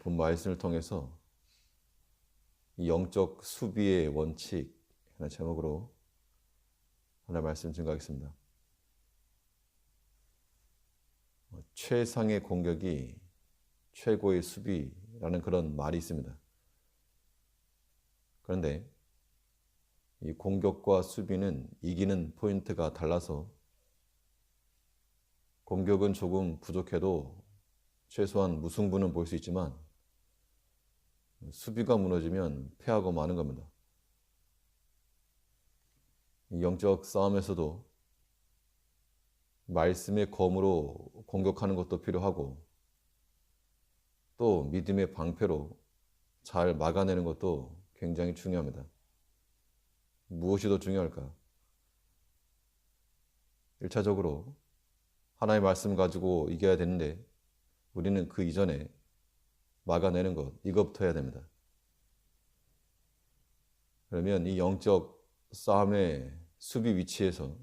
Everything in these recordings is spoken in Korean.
본 말씀을 통해서 이 영적 수비의 원칙 하는 제목으로 하나 말씀 증가하겠습니다. 어, 최상의 공격이 최고의 수비라는 그런 말이 있습니다. 그런데 이 공격과 수비는 이기는 포인트가 달라서 공격은 조금 부족해도 최소한 무승부는 볼 수 있지만 수비가 무너지면 패하고 마는 겁니다. 영적 싸움에서도 말씀의 검으로 공격하는 것도 필요하고 또 믿음의 방패로 잘 막아내는 것도 굉장히 중요합니다. 무엇이 더 중요할까? 1차적으로 하나의 말씀 가지고 이겨야 되는데 우리는 그 이전에 막아내는 것, 이것부터 해야 됩니다. 그러면 이 영적 싸움의 수비 위치에서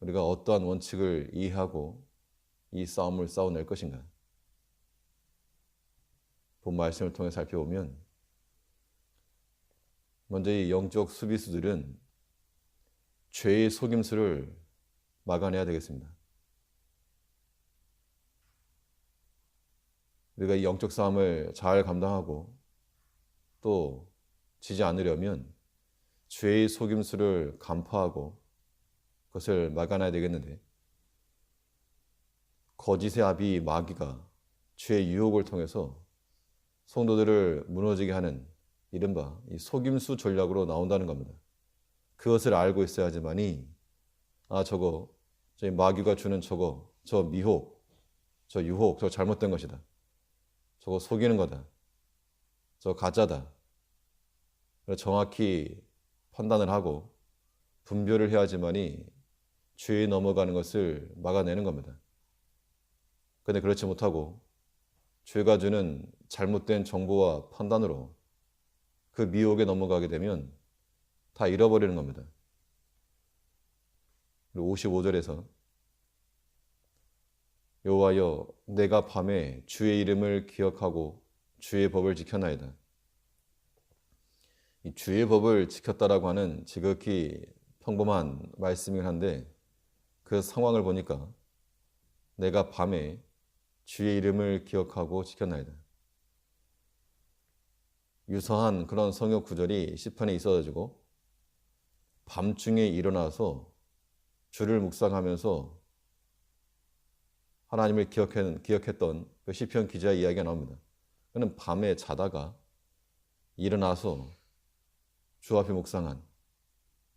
우리가 어떠한 원칙을 이해하고 이 싸움을 싸워낼 것인가? 본 말씀을 통해 살펴보면 먼저 이 영적 수비수들은 죄의 속임수를 막아내야 되겠습니다. 우리가 이 영적 싸움을 잘 감당하고 또 지지 않으려면 죄의 속임수를 간파하고 그것을 막아내야 되겠는데 거짓의 아비 마귀가 죄의 유혹을 통해서 성도들을 무너지게 하는 이른바 이 속임수 전략으로 나온다는 겁니다. 그것을 알고 있어야지만이 아 저거 저희 마귀가 주는 저거 저 미혹 저 유혹 저 잘못된 것이다. 저거 속이는 거다. 저 가짜다. 정확히 판단을 하고 분별을 해야지만이 죄에 넘어가는 것을 막아내는 겁니다. 근데 그렇지 못하고 죄가 주는 잘못된 정보와 판단으로 그 미혹에 넘어가게 되면 다 잃어버리는 겁니다. 55절에서 여호와여 내가 밤에 주의 이름을 기억하고 주의 법을 지켜나이다. 이 주의 법을 지켰다라고 하는 지극히 평범한 말씀이긴 한데 그 상황을 보니까 내가 밤에 주의 이름을 기억하고 지켰나이다. 유사한 그런 성역 구절이 시편에 있어가지고 밤중에 일어나서 주를 묵상하면서 하나님을 기억했, 기억했던 그 시편 기자의 이야기가 나옵니다. 그는 밤에 자다가 일어나서 주 앞에 묵상한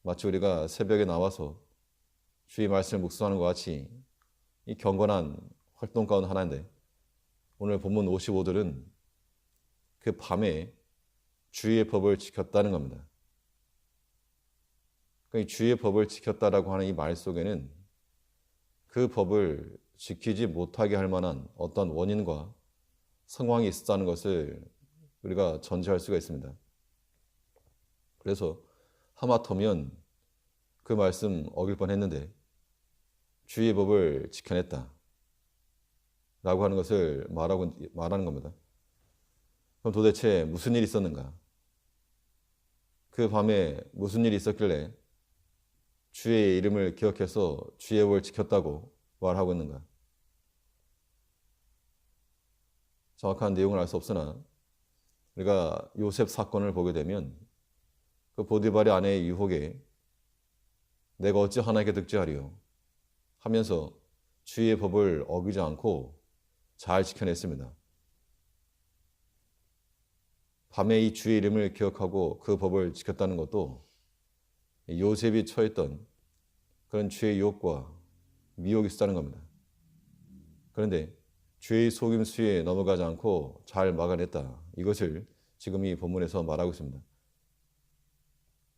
마치 우리가 새벽에 나와서 주의 말씀을 묵상하는 것 같이 이 경건한 활동 가운데 하나인데 오늘 본문 55들은 그 밤에 주의 법을 지켰다는 겁니다. 그러니까 주의 법을 지켰다라고 하는 이 말 속에는 그 법을 지키지 못하게 할 만한 어떤 원인과 상황이 있었다는 것을 우리가 전제할 수가 있습니다. 그래서 하마터면 그 말씀 어길 뻔 했는데 주의 법을 지켜냈다. 라고 하는 것을 말하고, 말하는 겁니다. 그럼 도대체 무슨 일이 있었는가? 그 밤에 무슨 일이 있었길래 주의 이름을 기억해서 주의 법을 지켰다고 말하고 있는가? 정확한 내용을 알 수 없으나 우리가 요셉 사건을 보게 되면 그 보디발의 아내의 유혹에 내가 어찌 하나님께 득지하리요 하면서 주의 법을 어기지 않고 잘 지켜냈습니다. 밤에 이 주의 이름을 기억하고 그 법을 지켰다는 것도 요셉이 처했던 그런 주의 유혹과 미혹이 있었다는 겁니다. 그런데 죄의 속임수에 넘어가지 않고 잘 막아냈다. 이것을 지금 이 본문에서 말하고 있습니다.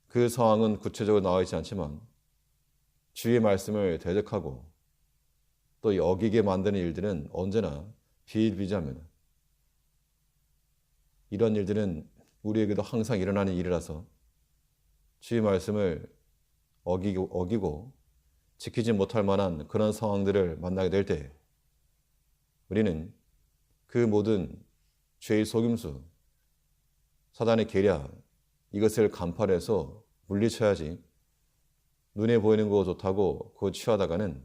그 상황은 구체적으로 나와 있지 않지만 주의 말씀을 대적하고 또 어기게 만드는 일들은 언제나 비일비재합니다. 이런 일들은 우리에게도 항상 일어나는 일이라서 주의 말씀을 어기고, 어기고 지키지 못할 만한 그런 상황들을 만나게 될 때 우리는 그 모든 죄의 속임수, 사단의 계략, 이것을 간파해서 물리쳐야지 눈에 보이는 거 좋다고 그거 취하다가는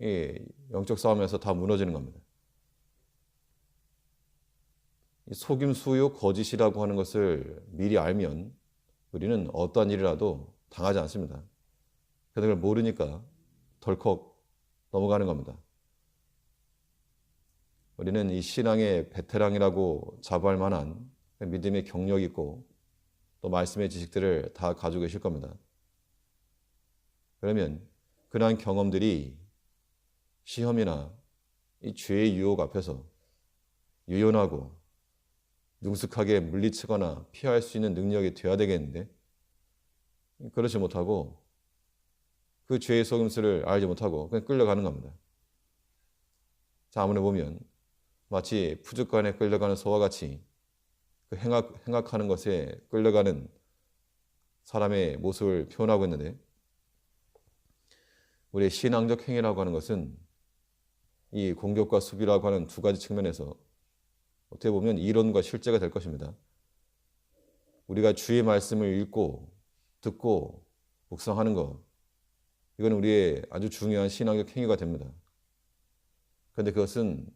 이 영적 싸움에서 다 무너지는 겁니다. 이 속임수요 거짓이라고 하는 것을 미리 알면 우리는 어떠한 일이라도 당하지 않습니다. 그걸 모르니까 덜컥 넘어가는 겁니다. 우리는 이 신앙의 베테랑이라고 자부할 만한 믿음의 경력이 있고 또 말씀의 지식들을 다 가지고 계실 겁니다. 그러면 그러한 경험들이 시험이나 이 죄의 유혹 앞에서 유연하고 능숙하게 물리치거나 피할 수 있는 능력이 되어야 되겠는데 그렇지 못하고 그 죄의 속임수를 알지 못하고 그냥 끌려가는 겁니다. 자, 아무리 보면 마치 푸죽간에 끌려가는 소와 같이 그 행악, 행악하는 것에 끌려가는 사람의 모습을 표현하고 있는데 우리의 신앙적 행위라고 하는 것은 이 공격과 수비라고 하는 두 가지 측면에서 어떻게 보면 이론과 실제가 될 것입니다. 우리가 주의 말씀을 읽고 듣고 묵상하는 것 이건 우리의 아주 중요한 신앙적 행위가 됩니다. 그런데 그것은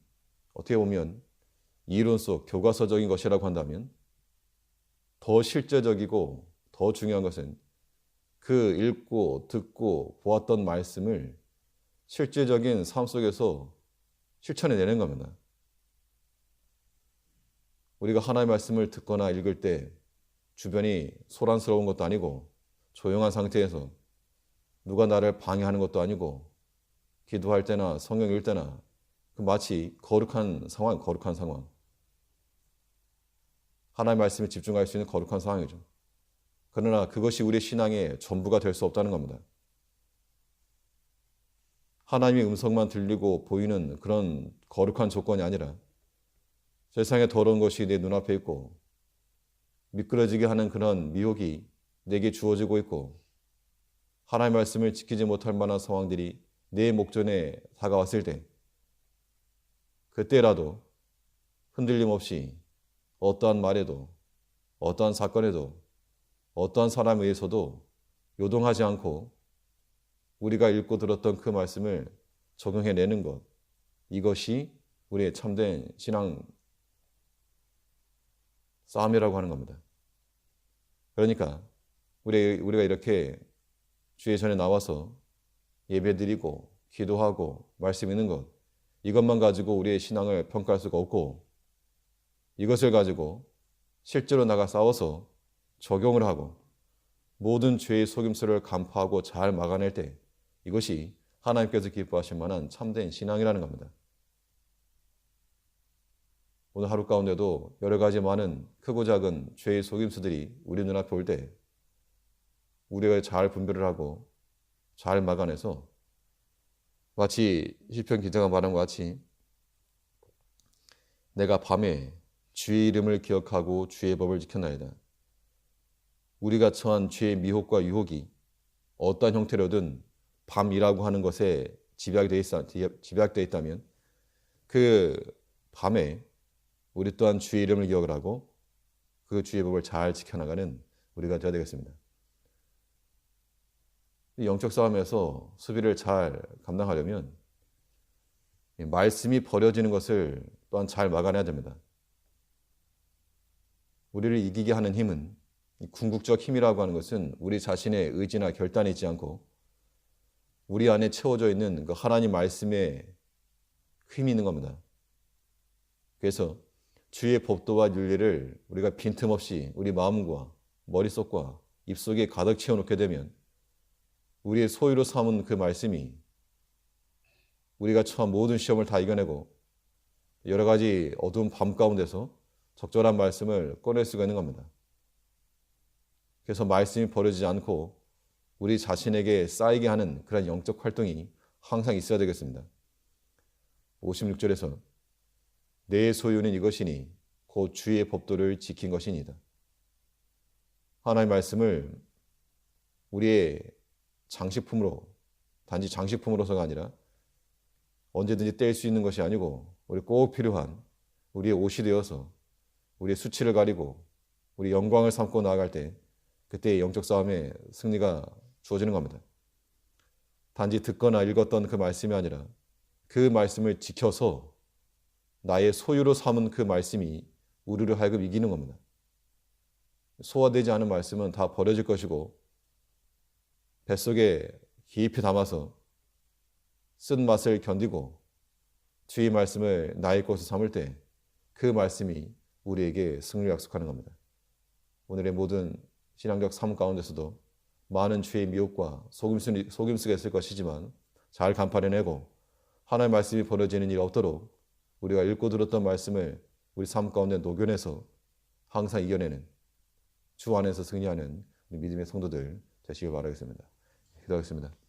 어떻게 보면 이론 속 교과서적인 것이라고 한다면 더 실제적이고 더 중요한 것은 그 읽고 듣고 보았던 말씀을 실제적인 삶 속에서 실천해 내는 겁니다. 우리가 하나의 말씀을 듣거나 읽을 때 주변이 소란스러운 것도 아니고 조용한 상태에서 누가 나를 방해하는 것도 아니고 기도할 때나 성경 읽을 때나 그 마치 거룩한 상황, 거룩한 상황. 하나의 말씀에 집중할 수 있는 거룩한 상황이죠. 그러나 그것이 우리의 신앙의 전부가 될 수 없다는 겁니다. 하나님의 음성만 들리고 보이는 그런 거룩한 조건이 아니라 세상에 더러운 것이 내 눈앞에 있고 미끄러지게 하는 그런 미혹이 내게 주어지고 있고 하나님의 말씀을 지키지 못할 만한 상황들이 내 목전에 다가왔을 때 그때라도 흔들림 없이 어떠한 말에도 어떠한 사건에도 어떠한 사람에 의해서도 요동하지 않고 우리가 읽고 들었던 그 말씀을 적용해내는 것 이것이 우리의 참된 신앙 싸움이라고 하는 겁니다. 그러니까 우리, 우리가 이렇게 주의 전에 나와서 예배드리고 기도하고 말씀 있는 것 이것만 가지고 우리의 신앙을 평가할 수가 없고 이것을 가지고 실제로 나가 싸워서 적용을 하고 모든 죄의 속임수를 간파하고 잘 막아낼 때 이것이 하나님께서 기뻐하실 만한 참된 신앙이라는 겁니다. 오늘 하루 가운데도 여러 가지 많은 크고 작은 죄의 속임수들이 우리 눈앞에 올 때 우리가 잘 분별을 하고 잘 막아내서 마치 시편 기자가 말한 것 같이 내가 밤에 주의 이름을 기억하고 주의 법을 지켰나이다. 우리가 처한 죄의 미혹과 유혹이 어떠한 형태로든 밤이라고 하는 것에 집약되어, 있, 집약되어 있다면 그 밤에 우리 또한 주의 이름을 기억을 하고 그 주의 법을 잘 지켜나가는 우리가 되어야 되겠습니다. 영적 싸움에서 수비를 잘 감당하려면 말씀이 버려지는 것을 또한 잘 막아내야 됩니다. 우리를 이기게 하는 힘은 궁극적 힘이라고 하는 것은 우리 자신의 의지나 결단이 있지 않고 우리 안에 채워져 있는 그 하나님 말씀에 힘이 있는 겁니다. 그래서 주의 법도와 윤리를 우리가 빈틈없이 우리 마음과 머릿속과 입속에 가득 채워놓게 되면 우리의 소유로 삼은 그 말씀이 우리가 처한 모든 시험을 다 이겨내고 여러 가지 어두운 밤 가운데서 적절한 말씀을 꺼낼 수가 있는 겁니다. 그래서 말씀이 버려지지 않고 우리 자신에게 쌓이게 하는 그런 영적 활동이 항상 있어야 되겠습니다. 56절에서 내 소유는 이것이니 곧 주의 법도를 지킨 것이니다. 하나님의 말씀을 우리의 장식품으로 단지 장식품으로서가 아니라 언제든지 뗄 수 있는 것이 아니고 우리 꼭 필요한 우리의 옷이 되어서 우리의 수치를 가리고 우리 영광을 삼고 나아갈 때 그때의 영적 싸움에 승리가 주어지는 겁니다. 단지 듣거나 읽었던 그 말씀이 아니라 그 말씀을 지켜서 나의 소유로 삼은 그 말씀이 우리를 하여금 이기는 겁니다. 소화되지 않은 말씀은 다 버려질 것이고 뱃속에 깊이 담아서 쓴 맛을 견디고 주의 말씀을 나의 것으로 삼을 때 그 말씀이 우리에게 승리를 약속하는 겁니다. 오늘의 모든 신앙적 삶 가운데서도 많은 죄의 미혹과 속임수, 속임수가 있을 것이지만 잘 간파해내고 하나의 말씀이 벌어지는 일이 없도록 우리가 읽고 들었던 말씀을 우리 삶 가운데 녹여내서 항상 이겨내는 주 안에서 승리하는 믿음의 성도들 되시길 바라겠습니다. 기도하겠습니다.